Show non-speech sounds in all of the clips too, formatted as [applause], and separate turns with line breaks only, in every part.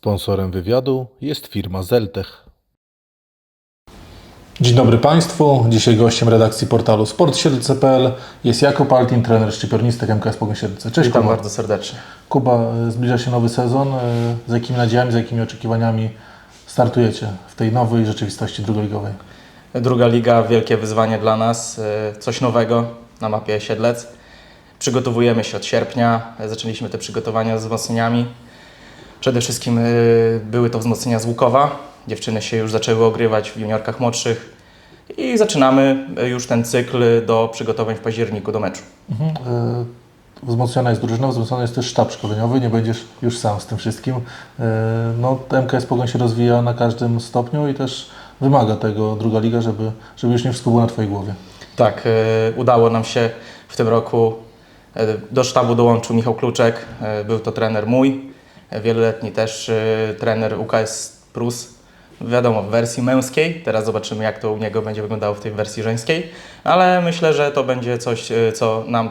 Sponsorem wywiadu jest firma Zeltech.
Dzień dobry Państwu. Dzisiaj gościem redakcji portalu sportsiedlce.pl jest Jakub Altin, trener szczypiornistek MKS Pogoń Siedlce. Cześć
Witam
Kuba.
bardzo serdecznie.
Kuba, y, zbliża się nowy sezon. Y, Z jakimi nadziejami, z jakimi oczekiwaniami startujecie w tej nowej rzeczywistości drugoligowej?
Druga liga, wielkie wyzwanie dla nas, y, coś nowego na mapie Siedlec. Przygotowujemy się od sierpnia, zaczęliśmy te przygotowania z wzmocnieniami. Przede wszystkim y, były to wzmocnienia z Łukowa. Dziewczyny się już zaczęły ogrywać w juniorkach młodszych i zaczynamy y, już ten cykl do przygotowań w październiku do meczu.
Y, Wzmocniona jest drużyna, wzmocniony jest też sztab szkoleniowy, nie będziesz już sam z tym wszystkim. No, MKS Pogoń się rozwija na każdym stopniu i też wymaga tego druga liga, żeby, żeby już nie wszystko było na Twojej głowie.
Tak, udało nam się w tym roku. Do sztabu dołączył Michał Kluczek, był to trener mój, wieloletni też y, trener UKS Prus. Wiadomo, w wersji męskiej. Teraz zobaczymy, jak to u niego będzie wyglądało w tej wersji żeńskiej, ale myślę, że to będzie coś, y, co nam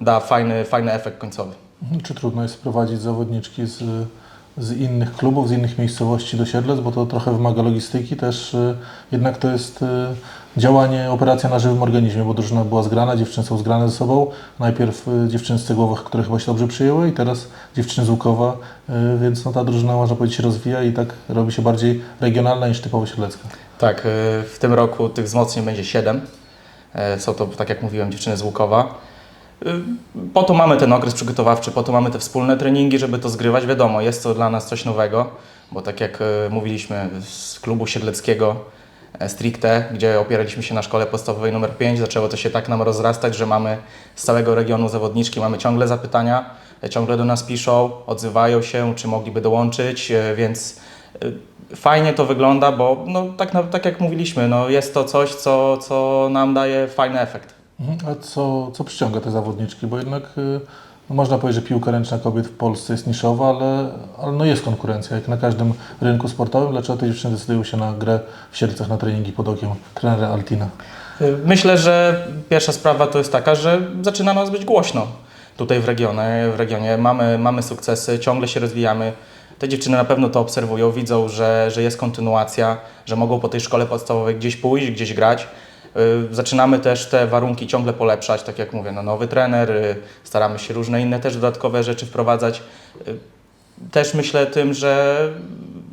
da fajny, fajny efekt końcowy.
Mhm. Czy trudno jest sprowadzić zawodniczki z, z innych klubów, z innych miejscowości do Siedlec, bo to trochę wymaga logistyki, też y, jednak to jest y, działanie, operacja na żywym organizmie, bo drużyna była zgrana, dziewczyny są zgrane ze sobą. Najpierw y, dziewczyny z Cegłowych, które chyba się dobrze przyjęły i teraz dziewczyny z Łukowa, więc no, ta drużyna można powiedzieć się rozwija i tak robi się bardziej regionalna niż typowo siedlecka.
Tak, w tym roku tych wzmocnień będzie 7. Są to, tak jak mówiłem, dziewczyny z Łukowa. Y, Po to mamy ten okres przygotowawczy, po to mamy te wspólne treningi, żeby to zgrywać. Wiadomo, jest to dla nas coś nowego, bo tak jak y, mówiliśmy z klubu siedleckiego e, stricte, gdzie opieraliśmy się na szkole podstawowej numer 5, zaczęło to się tak nam rozrastać, że mamy z całego regionu zawodniczki, mamy ciągle zapytania, e, ciągle do nas piszą, odzywają się, czy mogliby dołączyć, e, więc fajnie to wygląda, bo no, tak, tak jak mówiliśmy, no, jest to coś, co, co nam daje fajny efekt.
Mhm. A co, co przyciąga te zawodniczki? Bo jednak y, no można powiedzieć, że piłka ręczna kobiet w Polsce jest niszowa, ale, ale no jest konkurencja, jak na każdym rynku sportowym. Dlaczego te dziewczyny decydują się na grę w Siedlcach, na treningi pod okiem trenera Altina?
Y, Myślę, że pierwsza sprawa to jest taka, że zaczyna nas być głośno tutaj w regionie. W regionie mamy, mamy sukcesy, ciągle się rozwijamy. Te dziewczyny na pewno to obserwują, widzą, że, że jest kontynuacja, że mogą po tej szkole podstawowej gdzieś pójść, gdzieś grać. Y, Zaczynamy też te warunki ciągle polepszać, tak jak mówię, no nowy trener, y, staramy się różne inne też dodatkowe rzeczy wprowadzać. Y, Też myślę tym, że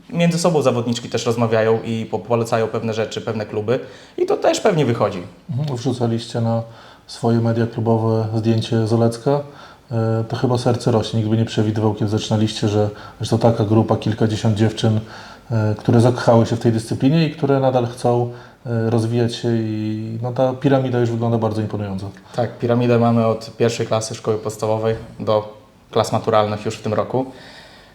między sobą zawodniczki też rozmawiają i po- polecają pewne rzeczy, pewne kluby i to też pewnie wychodzi.
Mhm. Wrzucaliście na swoje media klubowe zdjęcie Zolecka. Y, To chyba serce rośnie. Nikt by nie przewidywał, kiedy zaczynaliście, że, że to taka grupa, kilkadziesiąt dziewczyn, y, które zakochały się w tej dyscyplinie i które nadal chcą rozwijać się i no, ta piramida już wygląda bardzo imponująco.
Tak, piramidę mamy od pierwszej klasy szkoły podstawowej do klas maturalnych już w tym roku.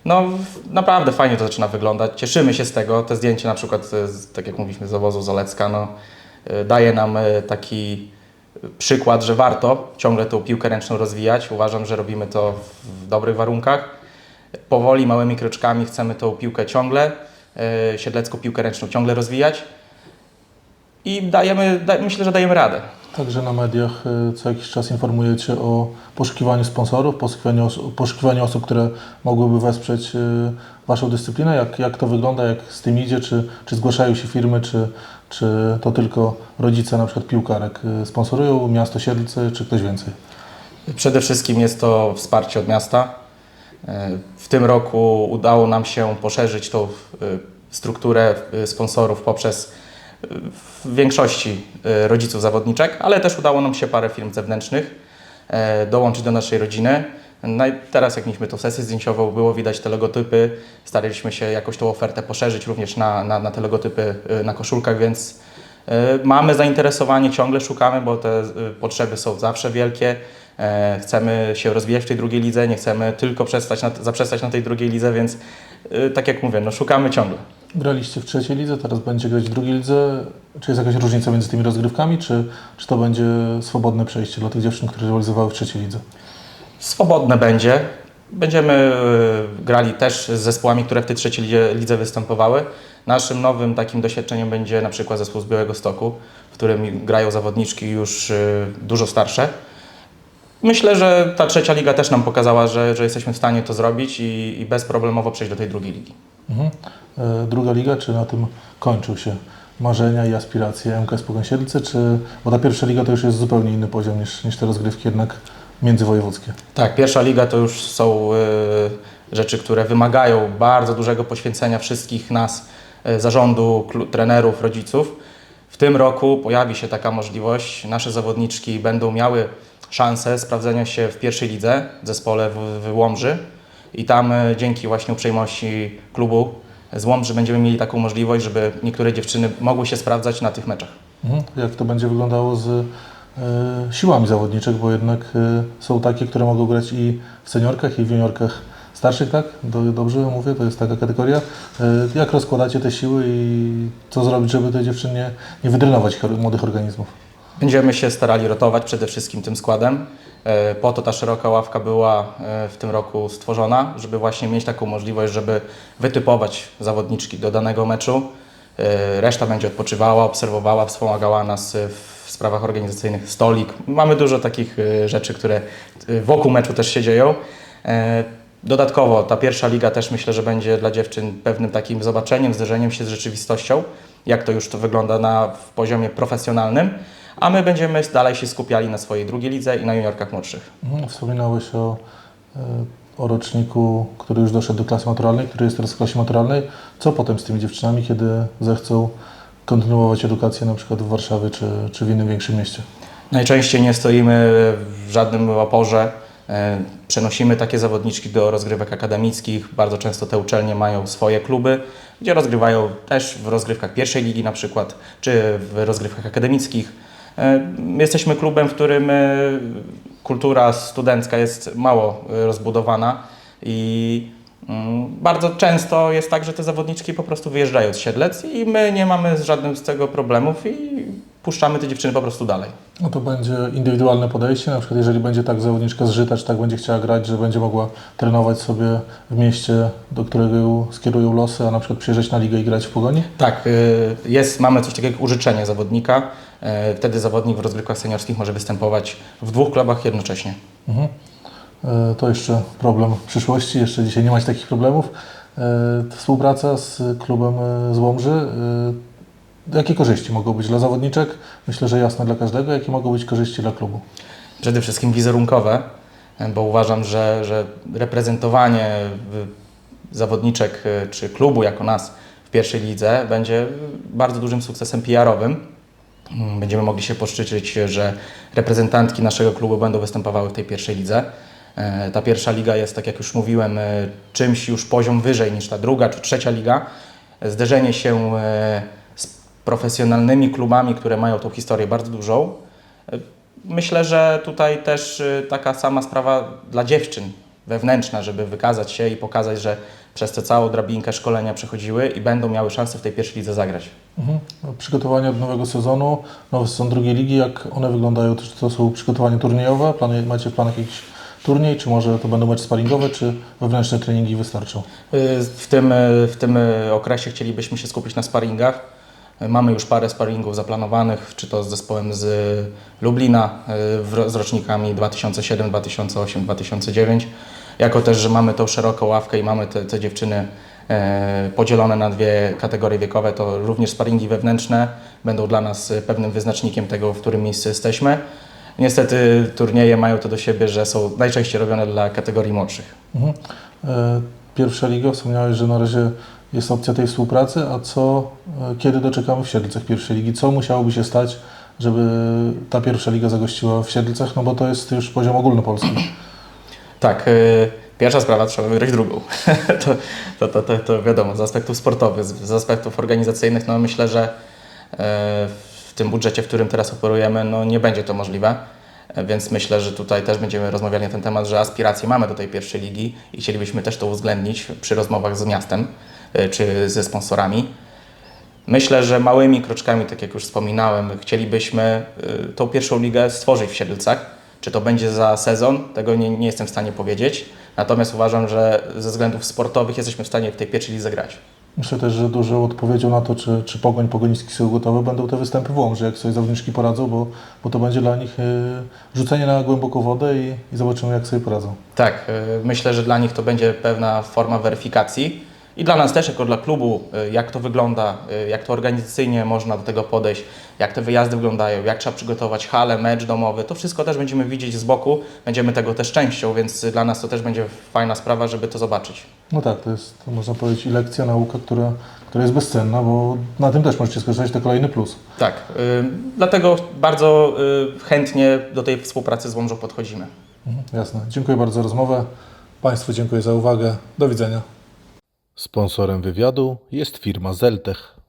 No naprawdę fajnie to zaczyna wyglądać. Cieszymy się z tego. Te zdjęcie na przykład, e, tak jak mówiliśmy, z obozu Zolecka, no, e, daje nam e, taki przykład, że warto ciągle tą piłkę ręczną rozwijać. Uważam, że robimy to w dobrych warunkach. Powoli, małymi kroczkami chcemy tą piłkę ciągle, e, siedlecką piłkę ręczną ciągle rozwijać i dajemy, da, myślę, że dajemy radę.
Także na mediach y, co jakiś czas informujecie o poszukiwaniu sponsorów, poszukiwaniu, os- poszukiwaniu osób, które mogłyby wesprzeć y, Waszą dyscyplinę. Jak, jak to wygląda, jak z tym idzie? Czy, czy zgłaszają się firmy, czy, czy to tylko rodzice na przykład piłkarek y, sponsorują, miasto Siedlce, czy ktoś więcej?
Przede wszystkim jest to wsparcie od miasta. W tym roku udało nam się poszerzyć tą strukturę sponsorów poprzez w większości e, rodziców zawodniczek, ale też udało nam się parę firm zewnętrznych e, dołączyć do naszej rodziny. No teraz jak mieliśmy tą sesję zdjęciową, było widać te logotypy, staraliśmy się jakoś tą ofertę poszerzyć również na, na, na te logotypy e, na koszulkach, więc mamy zainteresowanie, ciągle szukamy, bo te potrzeby są zawsze wielkie. Chcemy się rozwijać w tej drugiej lidze, nie chcemy tylko przestać na, zaprzestać na tej drugiej lidze, więc tak jak mówię, no szukamy ciągle.
Graliście w trzeciej lidze, teraz będziecie grać w drugiej lidze. Czy jest jakaś różnica między tymi rozgrywkami, czy, czy to będzie swobodne przejście dla tych dziewczyn, które rywalizowały w trzeciej lidze?
Swobodne będzie. Będziemy e, grali też z zespołami, które w tej trzeciej lidze, lidze występowały. Naszym nowym takim doświadczeniem będzie na przykład zespół z Białego Stoku, w którym grają zawodniczki już e, dużo starsze. Myślę, że ta trzecia liga też nam pokazała, że, że jesteśmy w stanie to zrobić i, i bezproblemowo przejść do tej drugiej ligi.
Mhm. E, Druga liga, czy na tym kończył się marzenia i aspiracje MKS Pogoń Siedlce, czy, bo ta pierwsza liga to już jest zupełnie inny poziom niż, niż te rozgrywki jednak międzywojewódzkie.
Tak, pierwsza liga to już są y, rzeczy, które wymagają bardzo dużego poświęcenia wszystkich nas, y, zarządu, trenerów, rodziców. W tym roku pojawi się taka możliwość. Nasze zawodniczki będą miały szansę sprawdzenia się w pierwszej lidze w zespole w, w Łomży i tam y, dzięki właśnie uprzejmości klubu z Łomży będziemy mieli taką możliwość, żeby niektóre dziewczyny mogły się sprawdzać na tych meczach.
Mhm. Jak to będzie wyglądało z e, siłami zawodniczek, bo jednak e, są takie, które mogą grać i w seniorkach, i w juniorkach starszych, tak? Do, dobrze mówię, to jest taka kategoria. E, jak rozkładacie te siły i co zrobić, żeby te dziewczyny nie, wydrenować młodych organizmów?
Będziemy się starali rotować przede wszystkim tym składem. E, Po to ta szeroka ławka była e, w tym roku stworzona, żeby właśnie mieć taką możliwość, żeby wytypować zawodniczki do danego meczu. E, Reszta będzie odpoczywała, obserwowała, wspomagała nas w sprawach organizacyjnych, stolik. Mamy dużo takich rzeczy, które wokół meczu też się dzieją. Dodatkowo ta pierwsza liga też myślę, że będzie dla dziewczyn pewnym takim zobaczeniem, zderzeniem się z rzeczywistością, jak to już to wygląda na w poziomie profesjonalnym, a my będziemy dalej się skupiali na swojej drugiej lidze i na juniorkach młodszych.
Mhm. Wspominałeś o, e, o roczniku, który już doszedł do klasy maturalnej, który jest teraz w klasie maturalnej. Co potem z tymi dziewczynami, kiedy zechcą kontynuować edukację na przykład w Warszawie czy, czy w innym większym mieście?
Najczęściej nie stoimy w żadnym oporze. E, Przenosimy takie zawodniczki do rozgrywek akademickich. Bardzo często te uczelnie mają swoje kluby, gdzie rozgrywają też w rozgrywkach pierwszej ligi na przykład, czy w rozgrywkach akademickich. E, Jesteśmy klubem, w którym e, kultura studencka jest mało e, rozbudowana i mm, bardzo często jest tak, że te zawodniczki po prostu wyjeżdżają z Siedlec i my nie mamy z żadnym z tego problemów i puszczamy te dziewczyny po prostu dalej.
No to będzie indywidualne podejście, na przykład jeżeli będzie tak zawodniczka zżyta, czy tak będzie chciała grać, że będzie mogła trenować sobie w mieście, do którego ją skierują losy, a na przykład przyjeżdżać na ligę i grać w Pogoni?
Tak, y, jest, mamy coś takiego jak użyczenie zawodnika. Y, Wtedy zawodnik w rozgrywkach seniorskich może występować w dwóch klubach jednocześnie.
Mhm. E, To jeszcze problem przyszłości, jeszcze dzisiaj nie macie takich problemów. E, Współpraca z klubem e, z Łomży. Jakie korzyści mogą być dla zawodniczek? Myślę, że jasne dla każdego. Jakie mogą być korzyści dla klubu?
Przede wszystkim wizerunkowe, bo uważam, że, że reprezentowanie zawodniczek y, czy klubu jako nas w pierwszej lidze będzie bardzo dużym sukcesem PR-owym. Mm, Będziemy mogli się poszczycić, że reprezentantki naszego klubu będą występowały w tej pierwszej lidze. E, Ta pierwsza liga jest, tak jak już mówiłem, e, czymś już poziom wyżej niż ta druga czy trzecia liga. Zderzenie się e, profesjonalnymi klubami, które mają tą historię bardzo dużą. E, Myślę, że tutaj też e, taka sama sprawa dla dziewczyn wewnętrzna, żeby wykazać się i pokazać, że przez tę całą drabinkę szkolenia przechodziły i będą miały szansę w tej pierwszej lidze zagrać.
Mhm. Przygotowania do nowego sezonu, nowy sezon drugiej ligi, jak one wyglądają? Czy to są przygotowania turniejowe? Plany, macie w planach jakiś turniej, czy może to będą mecze sparingowe, czy wewnętrzne treningi wystarczą?
Y, W tym, w tym okresie chcielibyśmy się skupić na sparingach. Mamy już parę sparingów zaplanowanych, czy to z zespołem z Lublina, ro- z rocznikami 2007, 2008, 2009. Jako też, że mamy tą szeroką ławkę i mamy te, te dziewczyny e, podzielone na dwie kategorie wiekowe, to również sparingi wewnętrzne będą dla nas pewnym wyznacznikiem tego, w którym miejscu jesteśmy. Niestety turnieje mają to do siebie, że są najczęściej robione dla kategorii młodszych.
Mhm. E, Pierwsza liga, wspomniałeś, że na razie jest opcja tej współpracy, a co, e, kiedy doczekamy w Siedlcach pierwszej ligi? Co musiałoby się stać, żeby ta pierwsza liga zagościła w Siedlcach? No bo to jest już poziom ogólnopolski. [clears throat]
Tak, y, pierwsza sprawa, trzeba wygrać drugą. [laughs] to, to, to, to, wiadomo, z aspektów sportowych, z, z aspektów organizacyjnych, no myślę, że y, w tym budżecie, w którym teraz operujemy, no nie będzie to możliwe. E, Więc myślę, że tutaj też będziemy rozmawiali na ten temat, że aspiracje mamy do tej pierwszej ligi i chcielibyśmy też to uwzględnić przy rozmowach z miastem czy ze sponsorami. Myślę, że małymi kroczkami, tak jak już wspominałem, chcielibyśmy y, tą pierwszą ligę stworzyć w Siedlcach. Czy to będzie za sezon, tego nie, nie jestem w stanie powiedzieć. Natomiast uważam, że ze względów sportowych jesteśmy w stanie w tej pierwszej lidze grać.
Myślę też, że dużą odpowiedzią na to, czy, czy Pogoń, Pogoniski są gotowe, będą te występy w Łomży, jak sobie zawodniczki poradzą, bo, bo to będzie dla nich y, rzucenie na głęboką wodę i, i zobaczymy, jak sobie poradzą.
Tak, myślę, że dla nich to będzie pewna forma weryfikacji i dla nas też, jako dla klubu, y, jak to wygląda, y, jak to organizacyjnie można do tego podejść, jak te wyjazdy wyglądają, jak trzeba przygotować halę, mecz domowy, to wszystko też będziemy widzieć z boku, będziemy tego też częścią, więc dla nas to też będzie fajna sprawa, żeby to zobaczyć.
No tak, to jest, to można powiedzieć, i lekcja, nauka, która, która jest bezcenna, bo na tym też możecie skorzystać, to kolejny plus.
Tak, y, dlatego bardzo y, chętnie do tej współpracy z Łomżą podchodzimy.
Mhm, jasne. Dziękuję bardzo za rozmowę. Państwu dziękuję za uwagę. Do widzenia.
Sponsorem wywiadu jest firma Zeltech.